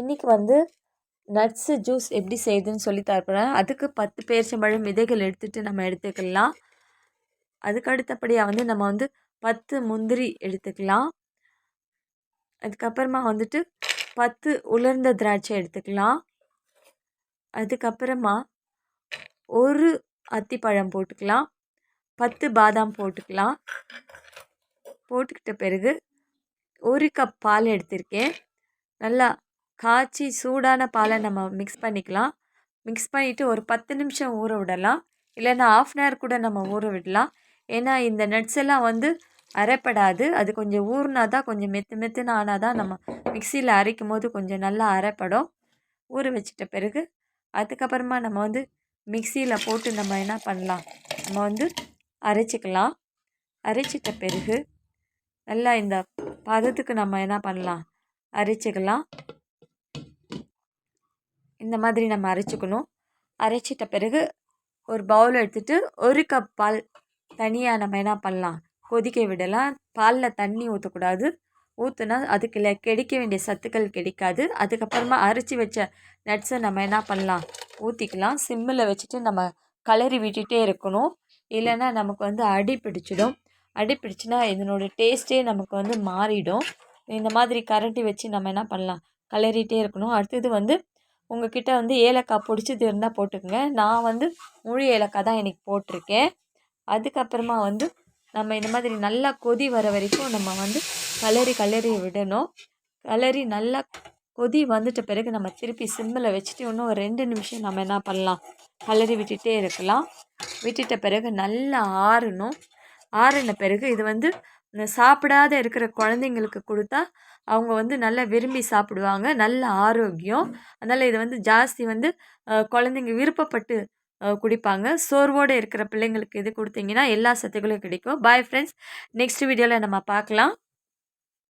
இன்றைக்கி வந்து nuts juice எப்படி செய்யுதுன்னு சொல்லி தரப்போகிறேன் அதுக்கு பத்து பேரிச்சம்பழம் விதைகள் எடுத்துகிட்டு நம்ம எடுத்துக்கலாம். அதுக்கு அடுத்தபடியாக வந்து நம்ம வந்து பத்து முந்திரி எடுத்துக்கலாம். அதுக்கப்புறமா வந்துட்டு பத்து உலர்ந்த திராட்சை எடுத்துக்கலாம். அதுக்கப்புறமா ஒரு அத்திப்பழம் போட்டுக்கலாம். பத்து பாதாம் போட்டுக்கலாம். போட்டுக்கிட்ட பிறகு ஒரு கப் பால் எடுத்திருக்கேன். நல்லா காய்ச்சி சூடான பாலை நம்ம மிக்ஸ் பண்ணிக்கலாம். மிக்ஸ் பண்ணிவிட்டு ஒரு பத்து நிமிஷம் ஊற விடலாம். இல்லைன்னா ஆஃப் அன் ஹவர் கூட நம்ம ஊற விடலாம். ஏன்னா இந்த நட்ஸ் எல்லாம் வந்து அரைப்படாது. அது கொஞ்சம் ஊறினா தான் கொஞ்சம் மெத்து மெத்துன்னு ஆனால் தான் நம்ம மிக்சியில் அரைக்கும் போது கொஞ்சம் நல்லா அரைப்படும். ஊற வச்சிட்ட பிறகு அதுக்கப்புறமா நம்ம வந்து மிக்சியில் போட்டு நம்ம என்ன பண்ணலாம்? நம்ம வந்து அரைச்சிக்கலாம். அரைச்சிட்ட பிறகு நல்லா இந்த பதத்துக்கு நம்ம என்ன பண்ணலாம்? அரைச்சிக்கலாம். இந்த மாதிரி நம்ம அரைச்சிக்கணும். அரைச்சிட்ட பிறகு ஒரு பவுல் எடுத்துகிட்டு ஒரு கப் பால் தனியாக நம்ம என்ன பண்ணலாம்? கொதிக்க விடலாம். பாலில் தண்ணி ஊற்றக்கூடாது ஊற்றுனா அதுக்குள்ள கிடைக்க வேண்டிய சத்துக்கள் கிடைக்காது. அதுக்கப்புறமா அரைச்சி வச்ச நட்ஸை நம்ம என்ன பண்ணலாம்? ஊற்றிக்கலாம் சிம்மில் வச்சுட்டு நம்ம கலரி விட்டுட்டே இருக்கணும். இல்லைன்னா நமக்கு வந்து அடி பிடிச்சிடும். அடி பிடிச்சின்னா இதனோட டேஸ்ட்டே நமக்கு வந்து மாறிடும். இந்த மாதிரி கரண்டி வச்சு நம்ம என்ன பண்ணலாம்? கலரிட்டே இருக்கணும். அடுத்தது வந்து உங்கள்கிட்ட வந்து ஏலக்காய் பிடிச்சது இருந்தால் போட்டுக்கோங்க. நான் வந்து முழு ஏலக்காய் தான் எனக்கு போட்டிருக்கேன். அதுக்கப்புறமா வந்து நம்ம இந்த மாதிரி நல்லா கொதி வர வரைக்கும் நம்ம வந்து கலரி கலரி விடணும். கலரி நல்லா கொதி வந்துட்ட பிறகு நம்ம திருப்பி சிம்மில் வச்சுட்டு இன்னும் ஒரு ரெண்டு நிமிஷம் நம்ம என்ன பண்ணலாம்? கலரி விட்டுட்டே இருக்கலாம். விட்டுட்ட பிறகு நல்லா ஆறணும். ஆறின பிறகு இது வந்து சாப்பிடாத இருக்கிற குழந்தைங்களுக்கு கொடுத்தா அவங்க வந்து நல்லா விரும்பி சாப்பிடுவாங்க. நல்ல ஆரோக்கியம். அதனால் இதை வந்து ஜாஸ்தி வந்து குழந்தைங்க விருப்பப்பட்டு குடிப்பாங்க. சோர்வோடு இருக்கிற பிள்ளைங்களுக்கு இது கொடுத்தீங்கன்னா எல்லா சத்துக்களும் கிடைக்கும். பாய் ஃப்ரெண்ட்ஸ் நெக்ஸ்ட் வீடியோவில் நம்ம பார்க்கலாம்.